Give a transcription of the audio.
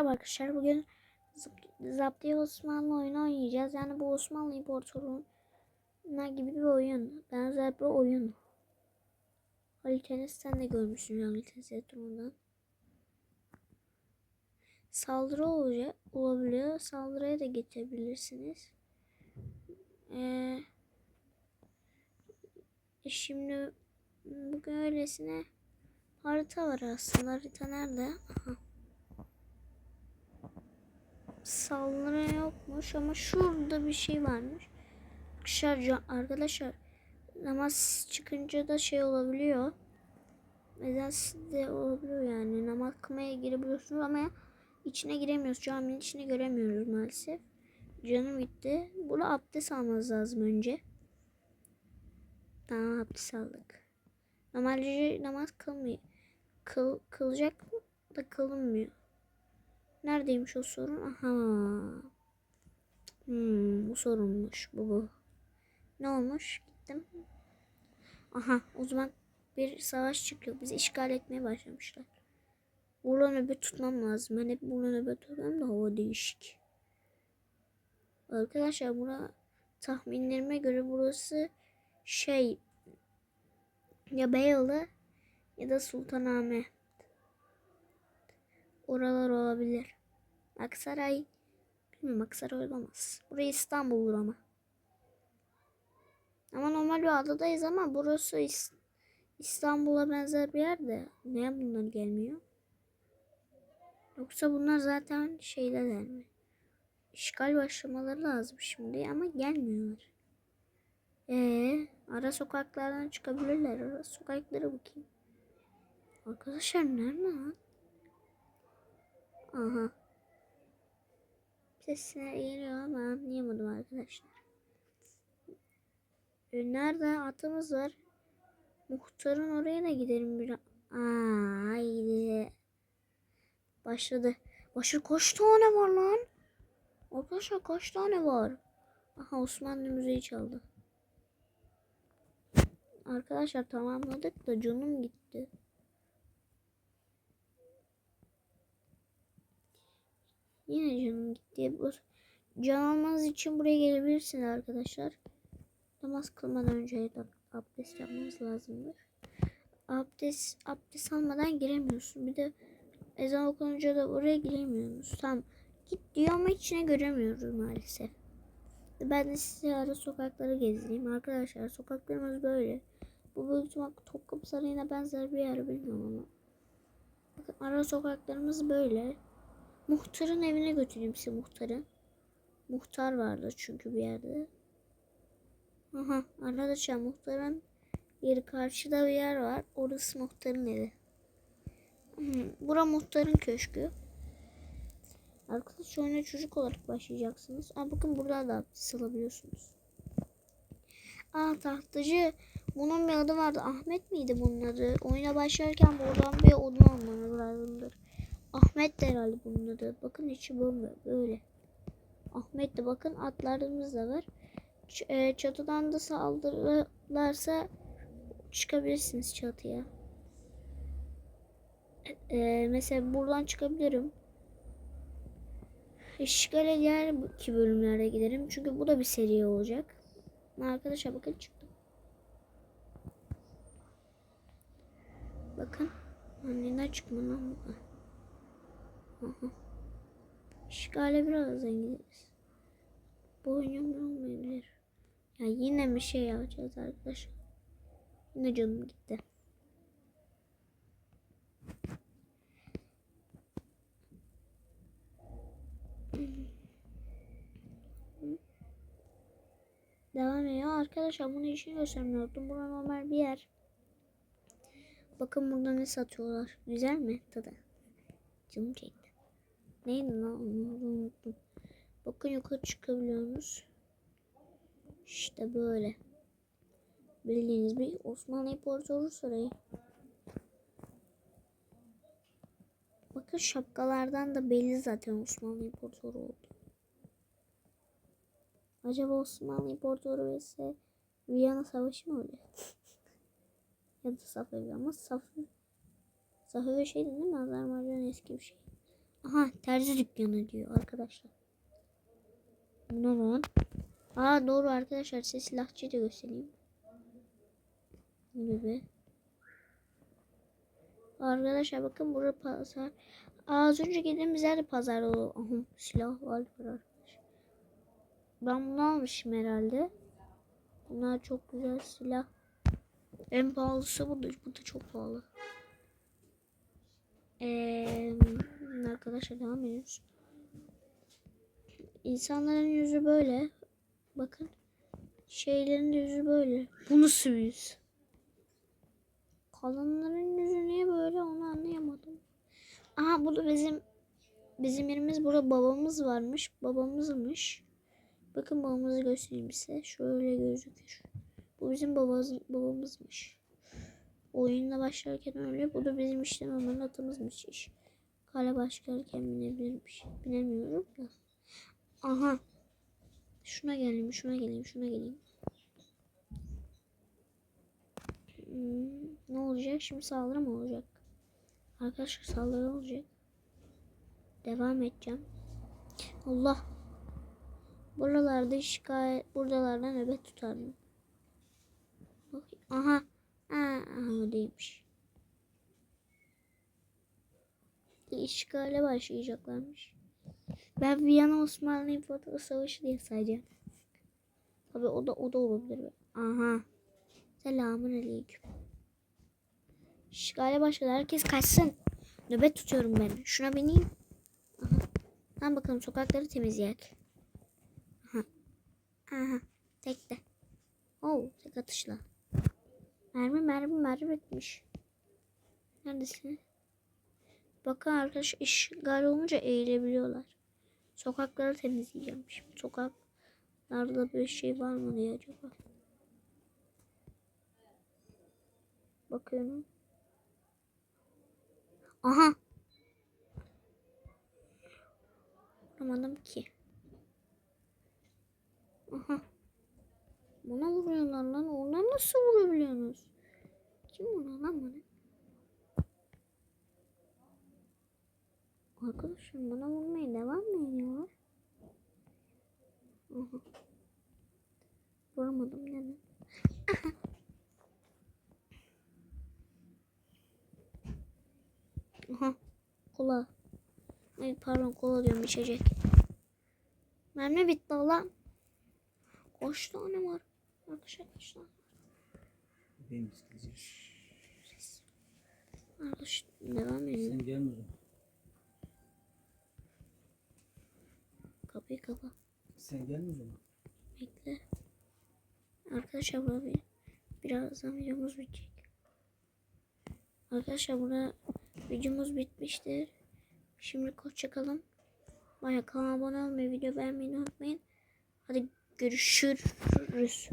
Merhaba arkadaşlar. Bugün Zap- Zaptiye Osmanlı oyunu oynayacağız. Yani bu Osmanlı İmparatorluğu'na gibi bir oyun. Benzer bir oyun. Haliteniz sen de görmüşsün Haliteniz durmadan. Saldırı olacak, olabiliyor. Saldırıya da geçebilirsiniz. Ee, e şimdi bugün öylesine harita var aslında. Harita nerede? Aha. Saldırı yokmuş ama şurada bir şey varmış. Arkadaşlar, arkadaşlar namaz çıkınca da şey olabiliyor. Neden de olabiliyor yani. Namaz kılmaya girebiliyorsunuz ama içine giremiyoruz. Caminin içine göremiyoruz maalesef. Canım gitti. Burada abdest almamız lazım önce. Tamam abdest aldık. Normalde namaz kılmıyor. Kıl, kılacak da kılınmıyor. Neredeymiş o sorun? Aha. Hmm, bu sorunmuş bu bu. Ne olmuş? Gittim. Aha o zaman bir savaş çıkıyor. Bizi işgal etmeye başlamışlar. Burada nöbet tutmam lazım. Ben hep burada nöbet tutuyorum da hava değişik. Arkadaşlar bura tahminlerime göre burası şey ya Beyoğlu ya da Sultanahmet. Oralar olabilir. Aksaray bilmiyorum Aksaray olamaz. Burası İstanbul'dur ama. Ama normal bir adadayız ama burası İs İstanbul'a benzer bir yerde. Niye bunlar gelmiyor? Yoksa bunlar zaten şeyler mi? İşgal başlamaları lazım şimdi ama gelmiyorlar. Ee, ara sokaklardan çıkabilirler. Ara sokaklara bakayım. Arkadaşlar nerede lan? Aha. Sesler geliyor ama anlayamadım arkadaşlar. E, nerede atımız var? Muhtarın oraya da gidelim bir. Aa, haydi. Başladı. Başladı. Kaç tane var lan? Arkadaşlar kaç tane var? Aha Osmanlı müzeyi çaldı. Arkadaşlar tamamladık da canım gitti. Yine canım gitti. Can almanız için buraya gelebilirsiniz arkadaşlar. Namaz kılmadan önce abdest yapmamız lazımdır. Abdest abdest almadan giremiyorsun. Bir de ezan okununca da oraya giremiyoruz. Tam git diyor ama içine göremiyoruz maalesef. Ben de size ara sokakları gezdireyim. Arkadaşlar sokaklarımız böyle. Bu büyük Topkapı Sarayı'na benzer bir yer bilmiyorum ama. Bakın ara sokaklarımız böyle. Muhtarın evine götüreyim size muhtarı. Muhtar vardı çünkü bir yerde. Aha arkadaşlar muhtarın yeri karşıda bir yer var. Orası muhtarın evi. Hmm, bura muhtarın köşkü. Arkadaşlar oyuna çocuk olarak başlayacaksınız. Aa, bakın burada da abdest alabiliyorsunuz. Aa tahtacı. Bunun bir adı vardı. Ahmet miydi bunun adı? Oyuna başlarken buradan bir odun almanız lazımdır. Ahmet de herhalde bunun adı. Bakın içi böyle. böyle. Ahmet de bakın atlarımız da var. Ç e, çatıdan da saldırırlarsa çıkabilirsiniz çatıya. E, mesela buradan çıkabilirim. İşgale diğer ki bölümlerde giderim. Çünkü bu da bir seri olacak. Arkadaşlar bakın çıktım. Bakın. Anneden çıkma lan. İşgale birazdan gideriz. Bu oyun olmayabilir. Ya yine bir şey yapacağız arkadaşlar. Yine canım gitti. Devam ediyor. Arkadaşlar bunu için göstermiyordum. Bura normal bir yer. Bakın burada ne satıyorlar. Güzel mi tadı? Canım çekti. Neydi lan? Unuttum. Bakın yukarı çıkabiliyorsunuz. İşte böyle. Bildiğiniz bir Osmanlı İmparatorluğu Sarayı. Bakın şapkalardan da belli zaten Osmanlı İmparatoru oldu. Acaba Osmanlı İmparatoru ise Viyana Savaşı mı oluyor? ya da Safevi ama Safevi Safevi şey değil mi? Azerbaycan eski bir şey. Aha terzi dükkanı diyor arkadaşlar. Ne lan? Aa doğru arkadaşlar size silahçıyı da göstereyim. Gibi. Arkadaşlar bakın burada pazar. Az önce girdiğimiz yerde pazar o. Aha, silah var arkadaşlar. Ben bunu almışım herhalde. Bunlar çok güzel silah. En pahalısı bu da, bu da çok pahalı. Ee, arkadaşlar devam ediyoruz. İnsanların yüzü böyle. Bakın. Şeylerin yüzü böyle. Bu nasıl yüz? Kalanların yüzü niye böyle onu anlayamadım. Aha bu da bizim bizim yerimiz burada babamız varmış. Babamızmış. Bakın babamızı göstereyim size. Şöyle gözükür. Bu bizim babamız, babamızmış. Oyunla başlarken öyle. Bu da bizim işte normal atımızmış. iş. Kale başlarken binebilirmiş. Binemiyorum da. Aha. Şuna geleyim, şuna geleyim, şuna geleyim. Hmm, ne olacak? Şimdi saldırı mı olacak? Arkadaşlar saldırı olacak. Devam edeceğim. Allah. Buralarda şikayet, buralarda nöbet tutarım. Aha. Aa, aha değilmiş. İşgale başlayacaklarmış. Ben Viyana Osmanlı İmparatorluğu Savaşı diye sayacağım. Tabii o da o da olabilir. Aha. Selamun aleyküm. İşgale başladı. Herkes kaçsın. Nöbet tutuyorum ben. Şuna bineyim. Aha. Lan bakalım sokakları temizleyek. Aha. Aha. Tek de. Oo, tek atışla. Mermi mermi mermi bitmiş. Neredesin? Bakın arkadaş işgal olunca eğilebiliyorlar. Sokakları temizleyeceğim şimdi. Sokaklarda bir şey var mı diye acaba. Bakıyorum. Aha. Vuramadım ki. Aha. Bana vuruyorlar lan. Onlar nasıl vurabiliyorsunuz? Kim vuruyor lan? Arkadaşım bana vurmaya devam mı ediyorlar? Aha. Vuramadım neden? Aha. Kola. Ay pardon kola diyorum içecek. Mermi bitti lan. Kaç tane var? Arkadaşlar kaç tane? Benim isteyeceğim. Arkadaş devam ediyor. Sen gelme o zaman. Kapıyı kapa. Sen gelme o zaman. Bekle. Arkadaşlar burada bir, birazdan videomuz bitecek. Arkadaşlar burada videomuz bitmiştir. Şimdi hoşçakalın. Bana kanala abone olmayı, video beğenmeyi unutmayın. Hadi görüşürüz.